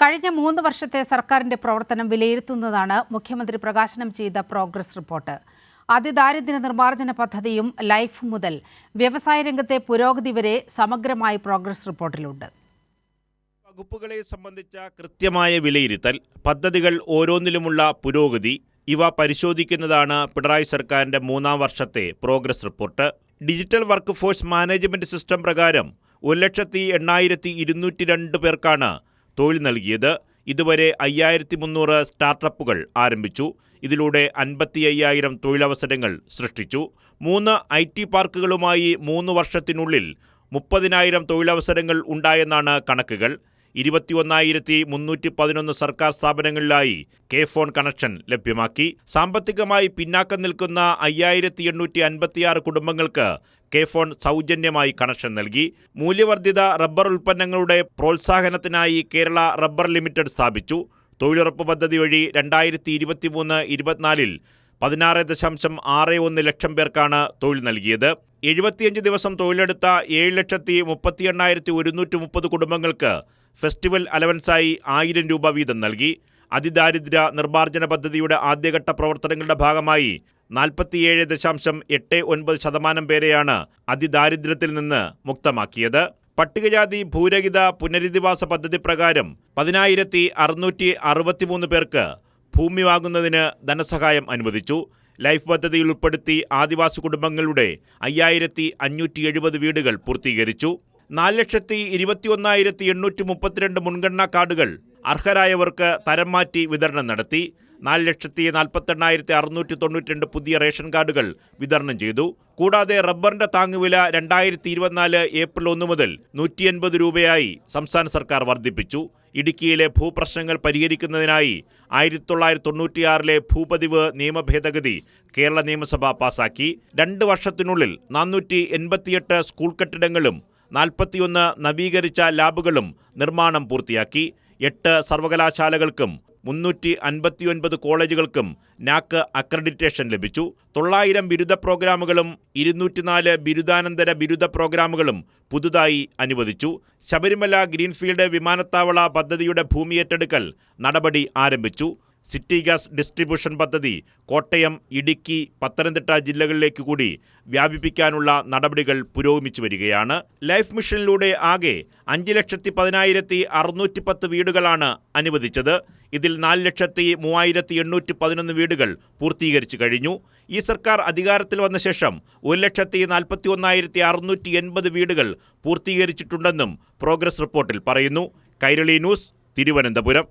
കഴിഞ്ഞ മൂന്ന് വർഷത്തെ സർക്കാരിന്റെ പ്രവർത്തനം വിലയിരുത്തുന്നതാണ് മുഖ്യമന്ത്രി പ്രകാശനം ചെയ്ത പ്രോഗ്രസ് റിപ്പോർട്ട്. അതിദാരിദ്ര്യ നിർമ്മാർജന പദ്ധതിയും ലൈഫ് മുതൽ വ്യവസായ രംഗത്തെ പുരോഗതി വരെ സമഗ്രമായി പ്രോഗ്രസ് റിപ്പോർട്ടിലുണ്ട്. വകുപ്പുകളെ സംബന്ധിച്ച കൃത്യമായ വിലയിരുത്തൽ പദ്ധതികൾ ഓരോന്നിലുമുള്ള പുരോഗതി ഇവ പരിശോധിക്കുന്നതാണ് പിണറായി സർക്കാരിന്റെ മൂന്നാം വർഷത്തെ progress report. Digital work force management system പ്രകാരം ഒരു ലക്ഷത്തി എണ്ണായിരത്തി ഇരുന്നൂറ്റി രണ്ട് പേർക്കാണ് തൊഴിൽ നൽകിയത്. ഇതുവരെ അയ്യായിരത്തി മുന്നൂറ് സ്റ്റാർട്ടപ്പുകൾ ആരംഭിച്ചു. ഇതിലൂടെ അൻപത്തി അയ്യായിരം തൊഴിലവസരങ്ങൾ സൃഷ്ടിച്ചു. മൂന്ന് ഐ ടി പാർക്കുകളുമായി മൂന്ന് വർഷത്തിനുള്ളിൽ മുപ്പതിനായിരം തൊഴിലവസരങ്ങൾ ഉണ്ടായെന്നാണ് കണക്കുകൾ. ഇരുപത്തിയൊന്നായിരത്തി മുന്നൂറ്റി പതിനൊന്ന് സർക്കാർ സ്ഥാപനങ്ങളിലായി കെ ഫോൺ കണക്ഷൻ ലഭ്യമാക്കി. സാമ്പത്തികമായി പിന്നാക്കം നിൽക്കുന്ന അയ്യായിരത്തി എണ്ണൂറ്റി അൻപത്തിയാറ് കുടുംബങ്ങൾക്ക് കെ ഫോൺ സൗജന്യമായി കണക്ഷൻ നൽകി. മൂല്യവർദ്ധിത റബ്ബർ ഉൽപ്പന്നങ്ങളുടെ പ്രോത്സാഹനത്തിനായി കേരള റബ്ബർ ലിമിറ്റഡ് സ്ഥാപിച്ചു. തൊഴിലുറപ്പ് പദ്ധതി വഴി രണ്ടായിരത്തി ഇരുപത്തിമൂന്ന് ഇരുപത്തിനാലിൽ പതിനാറ് ദശാംശം ആറ് ഒന്ന് ലക്ഷം പേർക്കാണ് തൊഴിൽ നൽകിയത്. എഴുപത്തിയഞ്ച് ദിവസം തൊഴിലെടുത്ത ഏഴ് ലക്ഷത്തി മുപ്പത്തി എണ്ണായിരത്തി ഒരുന്നൂറ്റി മുപ്പത് കുടുംബങ്ങൾക്ക് ഫെസ്റ്റിവൽ അലവൻസായി ആയിരം രൂപ വീതം നൽകി. അതിദാരിദ്ര്യ നിർമ്മാർജന പദ്ധതിയുടെ ആദ്യഘട്ട പ്രവർത്തനങ്ങളുടെ ഭാഗമായി നാൽപ്പത്തിയേഴ് ദശാംശം എട്ട് ഒൻപത് ശതമാനം പേരെയാണ് അതിദാരിദ്ര്യത്തിൽ നിന്ന് മുക്തമാക്കിയത്. പട്ടികജാതി ഭൂരഹിത പുനരധിവാസ പദ്ധതി പ്രകാരം പതിനായിരത്തി അറുന്നൂറ്റി അറുപത്തിമൂന്ന് പേർക്ക് ഭൂമി വാങ്ങുന്നതിന് ധനസഹായം അനുവദിച്ചു. ലൈഫ് പദ്ധതിയിൽ ഉൾപ്പെടുത്തി ആദിവാസി കുടുംബങ്ങളുടെ അയ്യായിരത്തി അഞ്ഞൂറ്റി എഴുപത് വീടുകൾ പൂർത്തീകരിച്ചു. നാല് ലക്ഷത്തി ഇരുപത്തിയൊന്നായിരത്തി എണ്ണൂറ്റി മുപ്പത്തിരണ്ട് മുൻഗണനാ കാർഡുകൾ അർഹരായവർക്ക് തരം മാറ്റി വിതരണം നടത്തി. നാല് ലക്ഷത്തി നാൽപ്പത്തെണ്ണായിരത്തി അറുന്നൂറ്റി തൊണ്ണൂറ്റി രണ്ട് പുതിയ റേഷൻ കാർഡുകൾ വിതരണം ചെയ്തു. കൂടാതെ റബ്ബറിന്റെ താങ്ങുവില രണ്ടായിരത്തി ഇരുപത്തിനാല് ഏപ്രിൽ ഒന്ന് മുതൽ നൂറ്റി എൺപത് രൂപയായി സംസ്ഥാന സർക്കാർ വർദ്ധിപ്പിച്ചു. ഇടുക്കിയിലെ ഭൂപ്രശ്നങ്ങൾ പരിഹരിക്കുന്നതിനായി ആയിരത്തി തൊള്ളായിരത്തി തൊണ്ണൂറ്റിയാറിലെ ഭൂപതിവ് നിയമ ഭേദഗതി കേരള നിയമസഭ പാസാക്കി. രണ്ട് വർഷത്തിനുള്ളിൽ നാനൂറ്റി എൺപത്തിയെട്ട് സ്കൂൾ കെട്ടിടങ്ങളും നാൽപ്പത്തിയൊന്ന് നവീകരിച്ച ലാബുകളും നിർമ്മാണം പൂർത്തിയാക്കി. എട്ട് സർവകലാശാലകൾക്കും മുന്നൂറ്റി അൻപത്തിയൊൻപത് കോളേജുകൾക്കും നാക്ക് അക്രഡിറ്റേഷൻ ലഭിച്ചു. തൊള്ളായിരം ബിരുദ പ്രോഗ്രാമുകളും ഇരുന്നൂറ്റിനാല് ബിരുദാനന്തര ബിരുദ പ്രോഗ്രാമുകളും പുതുതായി അനുവദിച്ചു. ശബരിമല ഗ്രീൻഫീൽഡ് വിമാനത്താവള പദ്ധതിയുടെ ഭൂമിയേറ്റെടുക്കൽ നടപടി ആരംഭിച്ചു. സിറ്റി ഗ്യാസ് ഡിസ്ട്രിബ്യൂഷൻ പദ്ധതി കോട്ടയം ഇടുക്കി പത്തനംതിട്ട ജില്ലകളിലേക്ക് കൂടി വ്യാപിപ്പിക്കാനുള്ള നടപടികൾ പുരോഗമിച്ചു വരികയാണ്. ലൈഫ് മിഷനിലൂടെ ആകെ അഞ്ച് ലക്ഷത്തി പതിനായിരത്തി അറുന്നൂറ്റി പത്ത് വീടുകളാണ് അനുവദിച്ചത്. ഇതിൽ നാല് ലക്ഷത്തി മൂവായിരത്തി എണ്ണൂറ്റി പതിനൊന്ന് വീടുകൾ പൂർത്തീകരിച്ചു കഴിഞ്ഞു. ഈ സർക്കാർ അധികാരത്തിൽ വന്ന ശേഷം ഒരു ലക്ഷത്തി നാൽപ്പത്തി ഒന്നായിരത്തി അറുന്നൂറ്റി എൺപത് വീടുകൾ പൂർത്തീകരിച്ചിട്ടുണ്ടെന്നും പ്രോഗ്രസ് റിപ്പോർട്ടിൽ പറയുന്നു. കൈരളി ന്യൂസ് തിരുവനന്തപുരം.